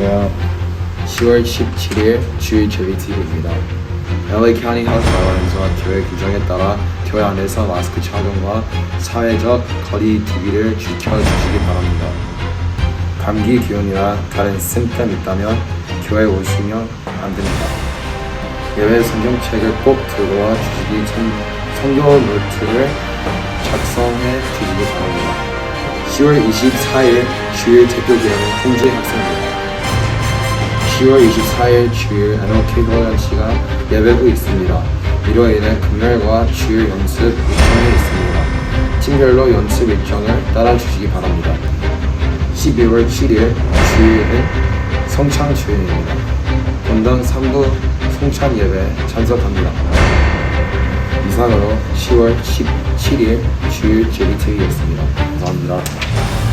안녕하세요. 10월 17일 주일 JBTV입니다. LA County Health Guidelines 교회 규정에 따라 교회 안에서 마스크 착용과 사회적 거리 두기를 지켜주시기 바랍니다. 감기 기운이나 다른 심텀 있다면 교회 오시면 안 됩니다. 예배 성경책을 꼭 들고 와 주시기 전 성경 노트를 작성해 주시기 바랍니다. 10월 24일 주일 대표기회는 홍재 학생입니다. 10월 24일 주일 NOK 훈련 시간 예배 후 있습니다. 이로 인해 금요일과 주일 연습 일정이 있습니다. 팀별로 연습 일정을 따라 주시기 바랍니다. 12월 7일 주일은 성찬 주일입니다. 본당 3부 성찬 예배 참석합니다. 이상으로 10월 17일 주일 JBTV였습니다. 감사합니다.